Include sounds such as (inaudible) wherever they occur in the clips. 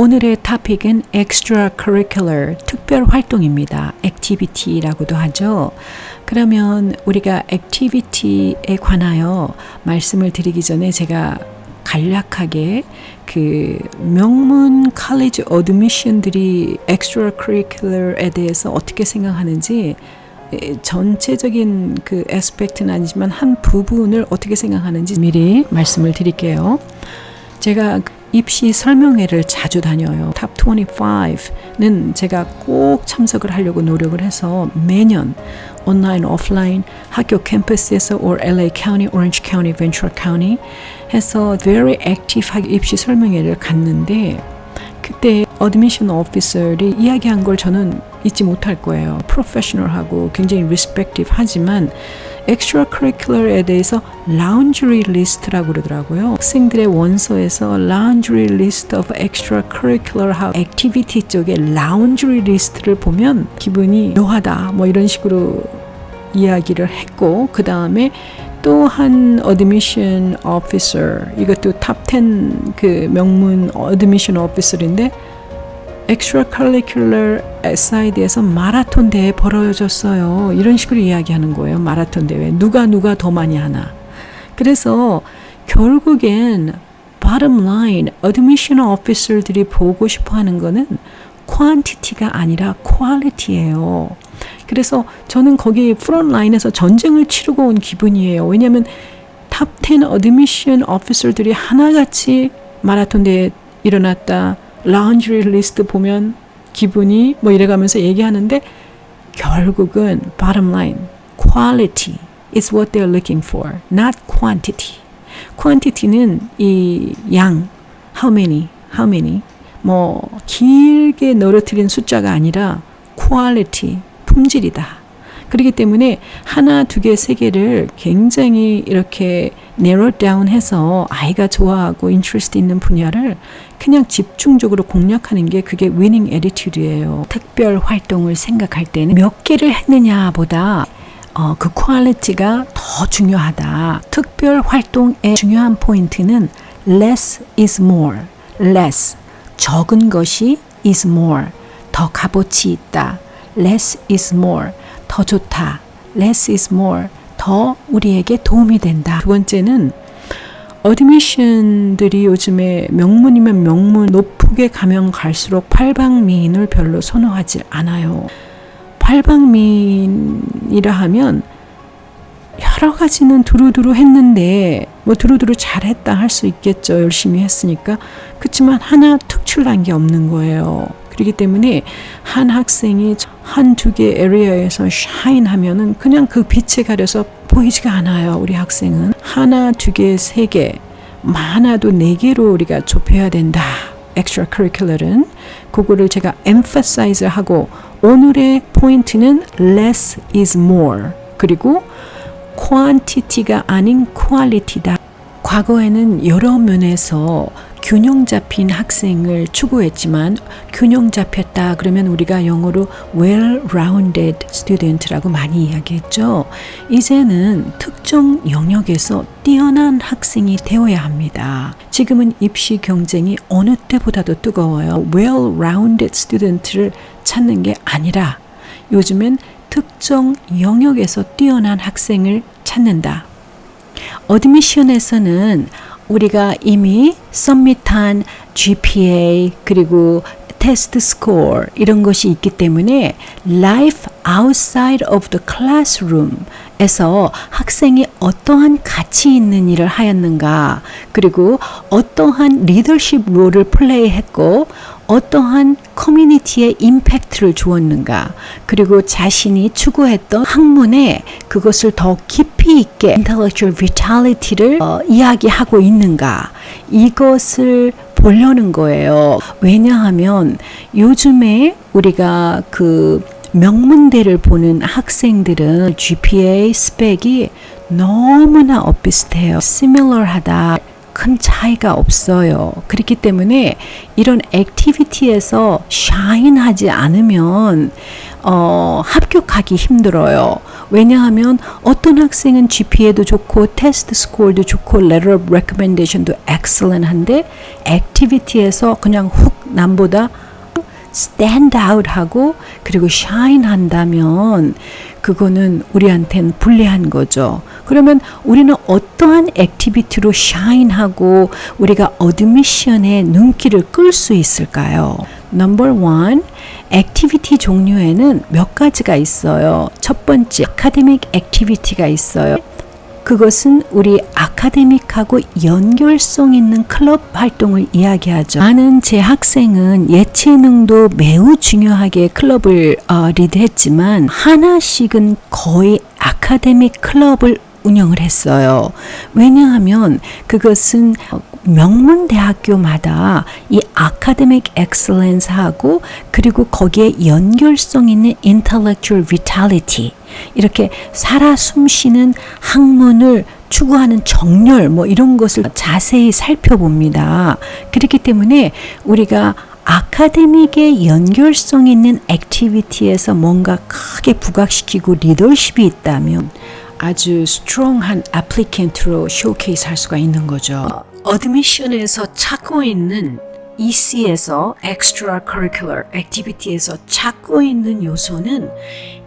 오늘의 토픽은 extracurricular, 특별 활동입니다. activity라고도 하죠. 그러면 우리가 activity에 관하여 말씀을 드리기 전에 제가 간략하게 그 명문 college admission들이 extracurricular에 대해서 어떻게 생각하는지 에, 전체적인 그 에스펙트는 아니지만 한 부분을 어떻게 생각하는지 미리 말씀을 드릴게요. 제가 입시 설명회를 자주 다녀요. 탑 25는 제가 꼭 참석을 하려고 노력을 해서 매년 온라인, 오프라인 학교 캠퍼스에서 or LA County, Orange County, Ventura County 해서 very active 입시 설명회를 갔는데 그때 어드미션 오피서들이 이야기한 걸 저는 잊지 못할 거예요. 프로페셔널하고 굉장히 리스펙티브 하지만 extracurricular에 대해서 laundry list라고 그러더라고요. 학생들의 원서에서 laundry list of extracurricular activity 쪽에 laundry list를 보면 기분이 묘하다 뭐 이런 식으로 이야기를 했고 그 다음에 또한 어드미션 오피서 이것도 탑10 그 명문 어드미션 오피서인데 extracurricular 사이드에서 마라톤 대회 벌어졌어요. 이런 식으로 이야기하는 거예요. 마라톤 대회. 누가 누가 더 많이 하나. 그래서 결국엔 bottom line admission officer들이 보고 싶어 하는 거는 quantity가 아니라 quality예요. 그래서 저는 거기 프론트 라인에서 전쟁을 치르고 온 기분이에요. 왜냐하면 탑10 admission officer들이 하나같이 마라톤 대회 일어났다. 라운드리 리스트 보면 기분이 뭐 이래가면서 얘기하는데 결국은 bottom line quality is what they're looking for, not quantity. quantity는 이 양, how many, how many 뭐 길게 늘어뜨린 숫자가 아니라 quality, 품질이다. 그렇기 때문에 하나, 두 개, 세 개를 굉장히 이렇게 narrow down 해서 아이가 좋아하고 인트레스트 있는 분야를 그냥 집중적으로 공략하는 게 그게 winning attitude예요. 특별 활동을 생각할 때는 몇 개를 했느냐보다 어, 그 퀄리티가 더 중요하다. 특별 활동의 중요한 포인트는 less is more. less 적은 것이 is more. 더 값어치 있다. less is more. 더 좋다. less is more. 더 우리에게 도움이 된다. 두 번째는 어드미션들이 요즘에 명문이면 명문 높게 가면 갈수록 팔방미인을 별로 선호하지 않아요. 팔방미인이라 하면 여러 가지는 두루두루 했는데 뭐 두루두루 잘했다 할 수 있겠죠. 열심히 했으니까. 그렇지만 하나 특출난 게 없는 거예요. 그렇기 때문에 한 학생이 한 두 개 에리어에서 샤인 하면은 그냥 그 빛에 가려서 보이지가 않아요. 우리 학생은 하나, 두 개, 세 개, 많아도 네 개로 우리가 좁혀야 된다. extracurricular은 그거를 제가 emphasize 하고 오늘의 포인트는 less is more 그리고 quantity가 아닌 quality다. 과거에는 여러 면에서 균형 잡힌 학생을 추구했지만 균형 잡혔다 그러면 우리가 영어로 well-rounded student라고 많이 이야기했죠. 이제는 특정 영역에서 뛰어난 학생이 되어야 합니다. 지금은 입시 경쟁이 어느 때보다도 뜨거워요. well-rounded student를 찾는 게 아니라 요즘엔 특정 영역에서 뛰어난 학생을 찾는다. 어드미션에서는 우리가 이미 서밋한 GPA 그리고 테스트 스코어 이런 것이 있기 때문에 life outside of the classroom에서 학생이 어떠한 가치 있는 일을 하였는가 그리고 어떠한 리더십 롤을 플레이했고 어떠한 커뮤니티에 임팩트를 주었는가 그리고 자신이 추구했던 학문에 그것을 더 깊이 있게 intellectual vitality를 어, 이야기하고 있는가 이것을 보려는 거예요. 왜냐하면 요즘에 우리가 그 명문대를 보는 학생들은 GPA 스펙이 너무나 엇비슷해요. similar하다. 큰 차이가 없어요. 그렇기 때문에 이런 액티비티에서 샤인하지 않으면 어, 합격하기 힘들어요. 왜냐하면 어떤 학생은 GPA도 좋고 테스트 스코어도 좋고 letter of recommendation도 excellent한데 액티비티에서 그냥 훅 남보다 stand out 하고 그리고 shine 한다면 그거는 우리한텐 불리한 거죠. 그러면 우리는 어떠한 액티비티로 shine 하고 우리가 어드미션의 눈길을 끌 수 있을까요? Number one, 액티비티 종류에는 몇 가지가 있어요. 첫 번째, 아카데믹 액티비티가 있어요. 그것은 우리 아카데믹하고 연결성 있는 클럽 활동을 이야기하죠. 많은 제 학생은 예체능도 매우 중요하게 클럽을 어, 리드했지만 하나씩은 거의 아카데믹 클럽을 운영을 했어요. 왜냐하면 그것은 명문 대학교마다 이 아카데믹 엑셀런스하고 그리고 거기에 연결성 있는 intellectual 이렇게 살아 숨쉬는 학문을 추구하는 정렬 뭐 이런 것을 자세히 살펴봅니다. 그렇기 때문에 우리가 아카데믹의 연결성 있는 액티비티에서 뭔가 크게 부각시키고 리더십이 있다면 아주 스트롱한 애플리켄트로 쇼케이스 할 수가 있는 거죠. 어드미션에서 찾고 있는 EC에서 Extra Curricular Activity에서 찾고 있는 요소는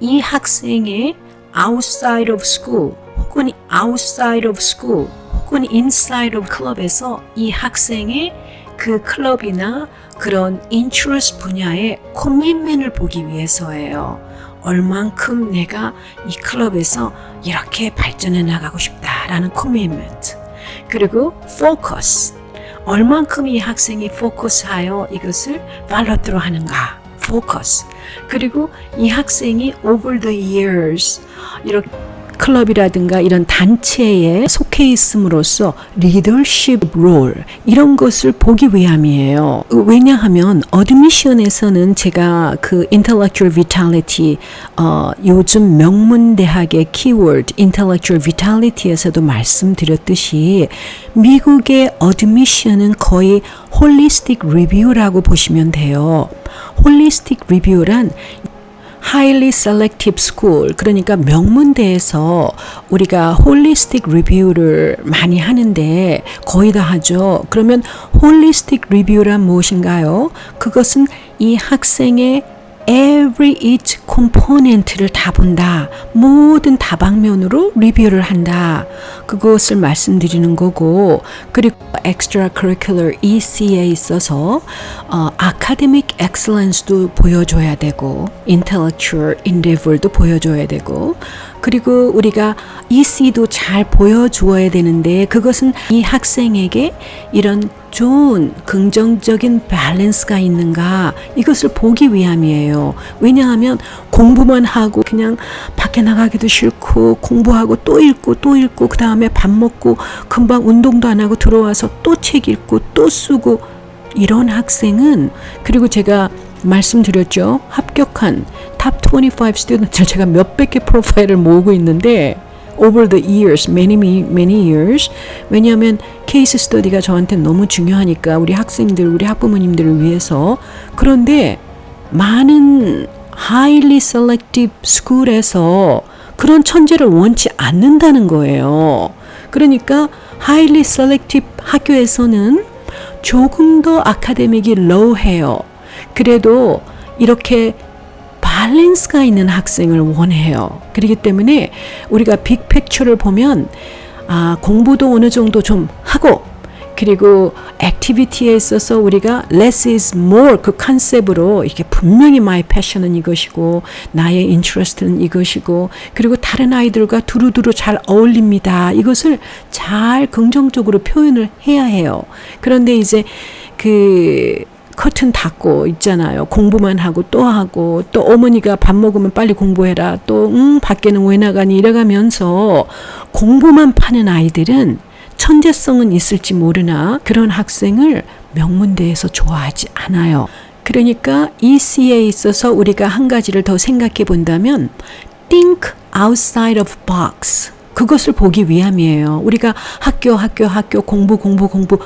이 학생의 outside of school 혹은 outside of school 혹은 inside of club에서 이 학생의 그 클럽이나 그런 interest 분야의 코미트ment을 보기 위해서예요. 얼만큼 내가 이 클럽에서 이렇게 발전해 나가고 싶다라는 코미트먼트. 그리고 focus. 얼만큼 이 학생이 포커스하여 이것을 팔로트로 하는가. focus. 그리고 이 학생이 over the years 이렇게 클럽이라든가 이런 단체에 속해 있음으로써 리더십 롤 이런 것을 보기 위함이에요. 왜냐하면 어드미션에서는 제가 그 intellectual vitality 어, 요즘 명문 대학의 키워드 intellectual vitality에서도 말씀드렸듯이 미국의 어드미션은 거의 홀리스틱 리뷰라고 보시면 돼요. 홀리스틱 리뷰란 highly selective school 그러니까 명문대에서 우리가 holistic review를 많이 하는데 거의 다 하죠. 그러면 holistic review란 무엇인가요? 그것은 이 학생의 every each component를 다 본다. 모든 다방면으로 리뷰를 한다. 그것을 말씀드리는 거고, 그리고 extracurricular EC에 있어서 어, academic excellence도 보여줘야 되고, intellectual endeavor도 보여줘야 되고, 그리고 우리가 EC도 잘 보여주어야 되는데 그것은 이 학생에게 이런 좋은 긍정적인 밸런스가 있는가 이것을 보기 위함이에요. 왜냐하면 공부만 하고 그냥 밖에 나가기도 싫고 공부하고 또 읽고 또 읽고 그 다음에 밥 먹고 금방 운동도 안 하고 들어와서 또 책 읽고 또 쓰고 이런 학생은 그리고 제가 말씀드렸죠. 합격한 탑25 스튜던트를 제가 몇백 개 프로파일을 모으고 있는데 over the years, many, many, many years. 왜냐하면 케이스 스터디가 저한테 너무 중요하니까 우리 학생들, 우리 학부모님들을 위해서. 그런데 많은 highly selective school에서 그런 천재를 원치 않는다는 거예요. 그러니까 highly selective 학교에서는 조금 더 아카데믹이 low해요. 그래도 이렇게 밸런스가 있는 학생을 원해요. 그렇기 때문에 우리가 빅팩처를 보면 아, 공부도 어느 정도 좀 하고 그리고 액티비티에 있어서 우리가 less is more 그 컨셉으로 이렇게 분명히 my passion은 이것이고 나의 interes트는 이것이고 그리고 다른 아이들과 두루두루 잘 어울립니다. 이것을 잘 긍정적으로 표현을 해야 해요. 그런데 이제 그 커튼 닫고 있잖아요. 공부만 하고 또 하고 또 어머니가 밥 먹으면 빨리 공부해라. 또 음, 밖에는 왜 나가니 이래가면서 공부만 파는 아이들은 천재성은 있을지 모르나 그런 학생을 명문대에서 좋아하지 않아요. 그러니까 EC에 있어서 우리가 한 가지를 더 생각해 본다면 think outside of box 그것을 보기 위함이에요. 우리가 학교 학교 학교 공부 공부 공부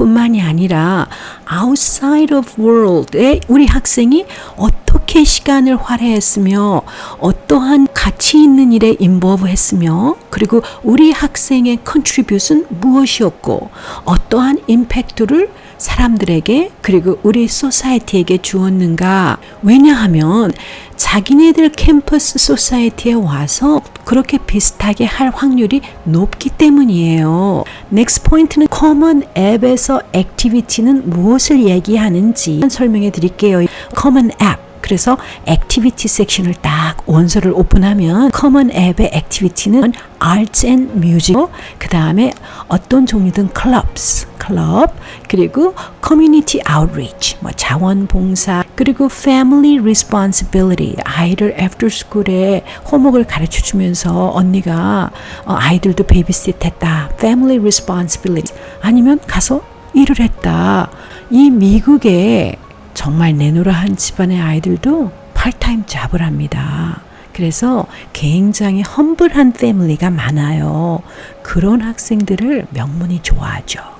뿐만이 아니라 outside of world에 우리 학생이 어떻게 시간을 활용했으며 어떠한 가치 있는 일에 인버브했으며 그리고 우리 학생의 컨트리뷰션 무엇이었고 어떠한 임팩트를 사람들에게 그리고 우리 소사이티에게 주었는가? 왜냐하면 자기네들 캠퍼스 소사이티에 와서 그렇게 비슷하게 할 확률이 높기 때문이에요. 넥스트 포인트는 커먼 앱에서 액티비티는 무엇을 얘기하는지 설명해 드릴게요. 커먼 앱 그래서 액티비티 섹션을 딱 원서를 오픈하면 커먼 앱의 액티비티는 arts and music 그 다음에 어떤 종류든 clubs 클럽 그리고 community outreach 뭐 자원봉사 그리고 family responsibility 아이를 school에 호목을 가르쳐 주면서 언니가 어, 아이들도 베이비시트 했다 family responsibility 아니면 가서 일을 했다 이 미국에 정말 내노라 한 집안의 아이들도 팔타임 잡을 합니다. 그래서 굉장히 험블한 패밀리가 많아요. 그런 학생들을 명문이 좋아하죠.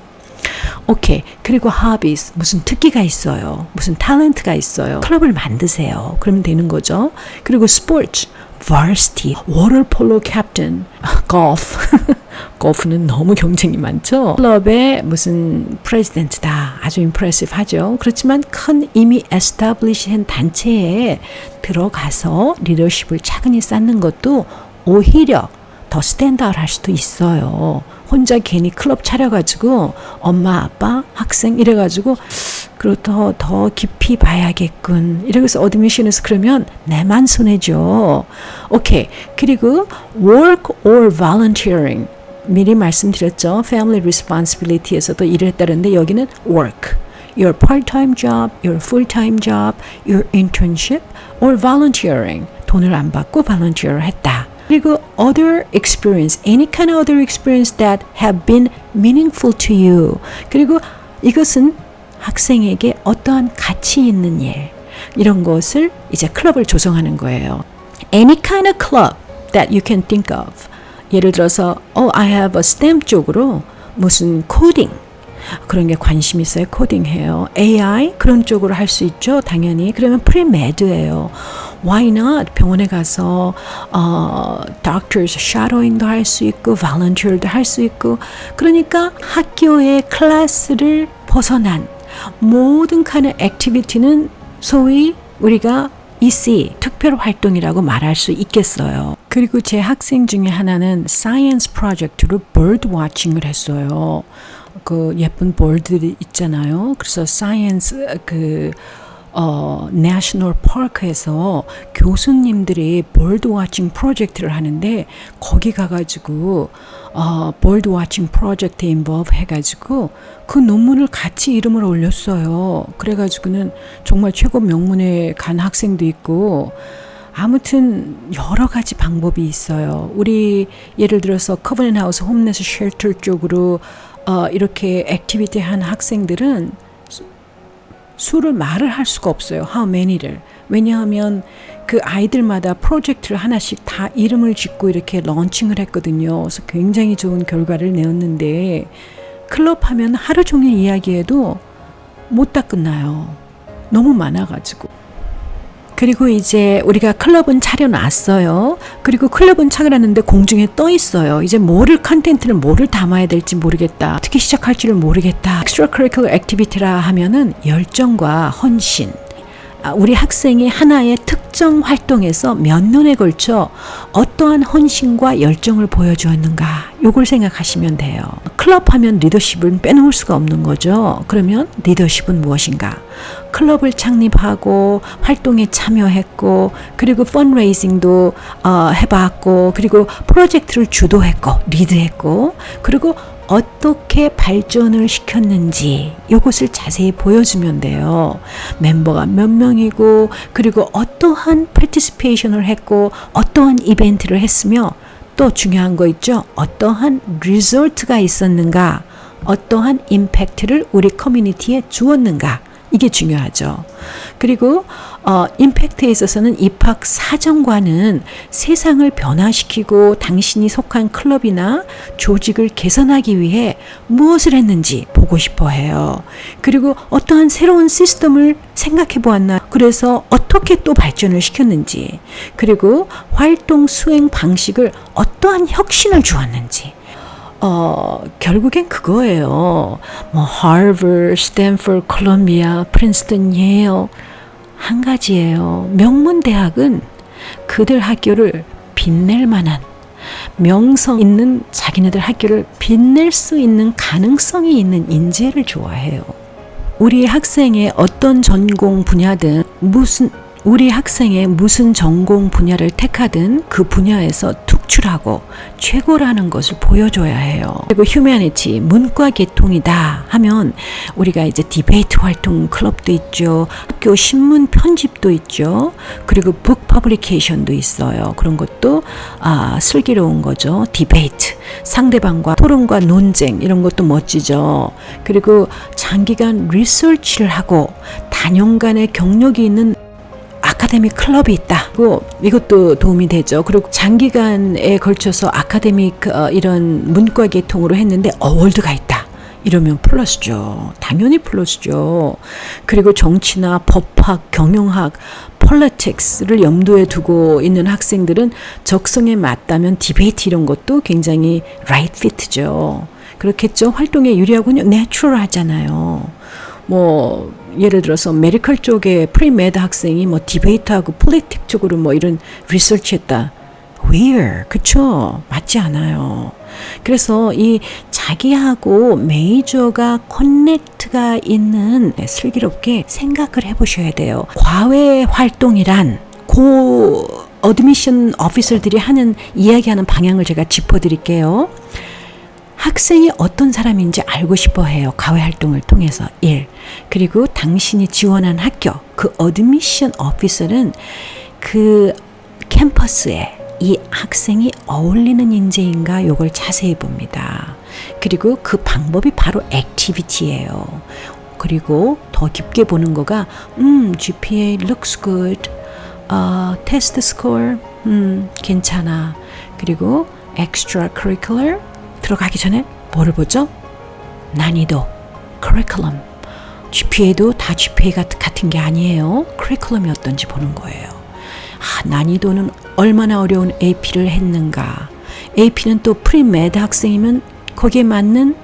오케이. 그리고 hobbies. 무슨 특기가 있어요. 무슨 탤런트가 있어요. 클럽을 만드세요. 그러면 되는 거죠. 그리고 스포츠. varsity, water polo captain, golf. (laughs) 골프는 너무 경쟁이 많죠. 클럽의 무슨 프레지던트다. 아주 임프레시브 하죠. 그렇지만 큰 이미 에스타블리시 한 단체에 들어가서 리더십을 차근히 쌓는 것도 오히려 더 스탠다드 할 수도 있어요. 혼자 괜히 클럽 차려가지고 엄마, 아빠, 학생 이래가지고 그리고 더, 더 깊이 봐야겠군. 이러고서 어드미션에서 그러면 내만 손해죠. 오케이. 그리고 work or volunteering. 미리 말씀드렸죠. Family responsibility에서도 일을 했다는데 여기는 work. Your part-time job, your full-time job, your internship, or volunteering. 돈을 안 받고 volunteer 했다. 그리고 other experience, any kind of other experience that have been meaningful to you. 그리고 이것은 학생에게 어떠한 가치 있는 일, 이런 것을 이제 클럽을 조성하는 거예요. Any kind of club that you can think of. 예를 들어서, oh, I have a STEM 쪽으로 무슨 코딩, 그런 게 관심 있어요. 코딩 해요. AI 그런 쪽으로 할 수 있죠. 당연히. 그러면 프리메드예요. Why not? 병원에 가서 어, doctors shadowing도 할 수 있고 volunteer도 할 수 있고 그러니까 학교의 클래스를 벗어난 모든 칸의 액티비티는 소위 우리가 EC 특별 활동이라고 말할 수 있겠어요. 그리고 제 학생 중에 하나는 사이언스 프로젝트로 bird watching을 했어요. 그 예쁜 볼들이 있잖아요. 그래서 사이언스 그 어, 내셔널 파크에서 교수님들이 볼드 와칭 프로젝트를 하는데 거기 가가지고 어, 볼드 와칭 프로젝트에 인volve 해가지고 그 논문을 같이 이름을 올렸어요. 그래가지고는 정말 최고 명문에 간 학생도 있고 아무튼 여러 가지 방법이 있어요. 우리 예를 들어서 커버넨 하우스 홈네스 쉘터 쪽으로 어, 이렇게 액티비티 한 학생들은 수를 말을 할 수가 없어요. how many를. 왜냐하면 그 아이들마다 프로젝트를 하나씩 다 이름을 짓고 이렇게 런칭을 했거든요. 그래서 굉장히 좋은 결과를 내었는데 클럽 하면 하루 종일 이야기해도 못 다 끝나요. 너무 많아가지고. 그리고 이제 우리가 클럽은 차려놨어요. 그리고 클럽은 차려놨는데 공중에 떠 있어요. 이제 뭐를 컨텐츠를 뭐를 담아야 될지 모르겠다. 어떻게 시작할지를 모르겠다. extracurricular activity라 하면은 열정과 헌신, 아, 우리 학생이 하나의 특정 활동에서 몇 년에 걸쳐 어떠한 헌신과 열정을 보여주었는가 요걸 생각하시면 돼요. 클럽 하면 리더십은 빼놓을 수가 없는 거죠. 그러면 리더십은 무엇인가? 클럽을 창립하고 활동에 참여했고 그리고 펀레이징도 어, 해봤고 그리고 프로젝트를 주도했고 리드했고 그리고 어떻게 발전을 시켰는지 이것을 자세히 보여주면 돼요. 멤버가 몇 명이고 그리고 어떠한 파티스페이션을 했고 어떠한 이벤트를 했으며 또 중요한 거 있죠. 어떠한 리zort가 있었는가 어떠한 임팩트를 우리 커뮤니티에 주었는가 이게 중요하죠. 그리고 어, 임팩트에 있어서는 입학 사정과는 세상을 변화시키고 당신이 속한 클럽이나 조직을 개선하기 위해 무엇을 했는지 보고 싶어 해요. 그리고 어떠한 새로운 시스템을 생각해 보았나. 그래서 어떻게 또 발전을 시켰는지. 그리고 활동 수행 방식을 어떠한 혁신을 주었는지. 어, 결국엔 그거예요. 뭐 하버드, 스탠퍼드, 콜롬비아, 프린스턴, 예일 한 가지예요. 명문 대학은 그들 학교를 빛낼 만한 명성 있는 자기네들 학교를 빛낼 수 있는 가능성이 있는 인재를 좋아해요. 우리 학생의 어떤 전공 분야든 무슨 우리 학생의 무슨 전공 분야를 택하든 그 분야에서 특출하고 최고라는 것을 보여줘야 해요. 그리고 휴머니티, 문과 계통이다 하면 우리가 이제 디베이트 활동 클럽도 있죠. 학교 신문 편집도 있죠. 그리고 북 퍼블리케이션도 있어요. 그런 것도 아, 슬기로운 거죠. 디베이트. 상대방과 토론과 논쟁 이런 것도 멋지죠. 그리고 장기간 리서치를 하고 단연간의 경력이 있는 아카데믹 클럽이 있다. 고 이것도 도움이 되죠. 그리고 장기간에 걸쳐서 아카데믹 어, 이런 문과 계통으로 했는데 어월드가 있다. 이러면 플러스죠. 당연히 플러스죠. 그리고 정치나 법학, 경영학, 폴리틱스를 염두에 두고 있는 학생들은 적성에 맞다면 디베이트 이런 것도 굉장히 라이트 피트죠. 그렇겠죠. 활동에 유리하군요. 내추럴 하잖아요. 뭐 예를 들어서 메디컬 쪽에 프리메드 학생이 뭐 디베이트하고 폴리틱 쪽으로 뭐 이런 리서치 했다. weird. 그쵸? 맞지 않아요. 그래서 이 자기하고 메이저가 커넥트가 있는 네, 슬기롭게 생각을 해보셔야 돼요. 과외 활동이란 고 어드미션 오피서들이 하는 이야기하는 방향을 제가 짚어드릴게요. 학생이 어떤 사람인지 알고 싶어 해요. 과외 활동을 통해서. 1. 그리고 당신이 지원한 학교, 그 어드미션 오피서는 그 캠퍼스에 이 학생이 어울리는 인재인가 요걸 자세히 봅니다. 그리고 그 방법이 바로 액티비티예요. 그리고 더 깊게 보는 거가 음, GPA looks good. 어, 테스트 스코어 음, 괜찮아. 그리고 extracurricular 들어가기 전에 뭐를 보죠? 난이도, 커리큘럼. GPA도 다 GPA가 같은 게 아니에요. 커리큘럼이 어떤지 보는 거예요. 아, 난이도는 얼마나 어려운 AP를 했는가. AP는 또 프리메드 학생이면 거기에 맞는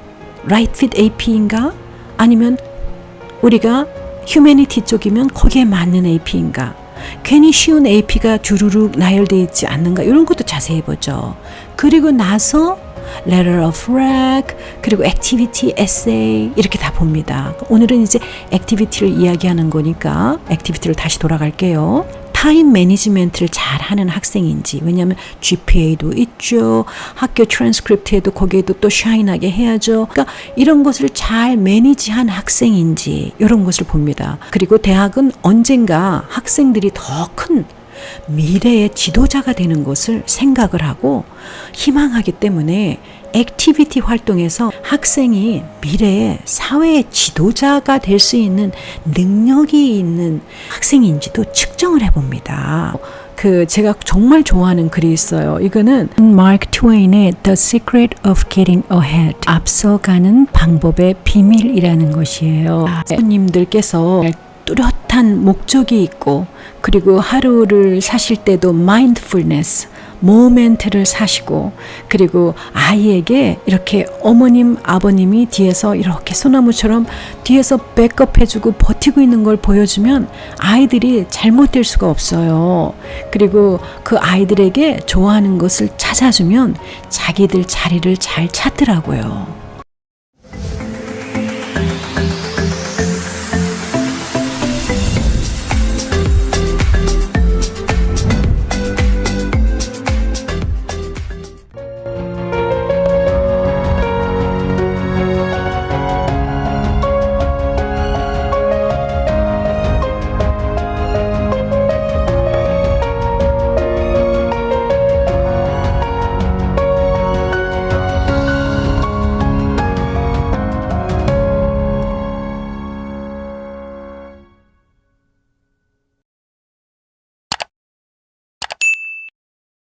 라이트 핏 AP인가? 아니면 우리가 휴메니티 쪽이면 거기에 맞는 AP인가? 괜히 쉬운 AP가 주르륵 나열되어 있지 않는가? 이런 것도 자세히 보죠. 그리고 나서 letter of rec 그리고 activity essay 이렇게 다 봅니다. 오늘은 이제 액티비티를 이야기하는 거니까 액티비티를 다시 돌아갈게요. 타임 매니지멘트를 잘 하는 학생인지 왜냐하면 GPA도 있죠 학교 트랜스크립트에도 거기에도 또 샤인하게 해야죠 그러니까 이런 것을 잘 매니지한 학생인지 이런 것을 봅니다 그리고 대학은 언젠가 학생들이 더 큰 미래의 지도자가 되는 것을 생각을 하고 희망하기 때문에 액티비티 활동에서 학생이 미래의 사회의 지도자가 될 수 있는 능력이 있는 학생인지도 측정을 해봅니다. 그 제가 정말 좋아하는 글이 있어요. 이거는 마크 트웨인의 The Secret of Getting Ahead 앞서가는 방법의 비밀이라는 것이에요. 손님들께서 뚜렷한 목적이 있고 그리고 하루를 사실 때도 마인드풀네스 모멘트를 사시고 그리고 아이에게 이렇게 어머님 아버님이 뒤에서 이렇게 소나무처럼 뒤에서 백업해주고 버티고 있는 걸 보여주면 아이들이 잘못될 수가 없어요. 그리고 그 아이들에게 좋아하는 것을 찾아주면 자기들 자리를 잘 찾더라고요.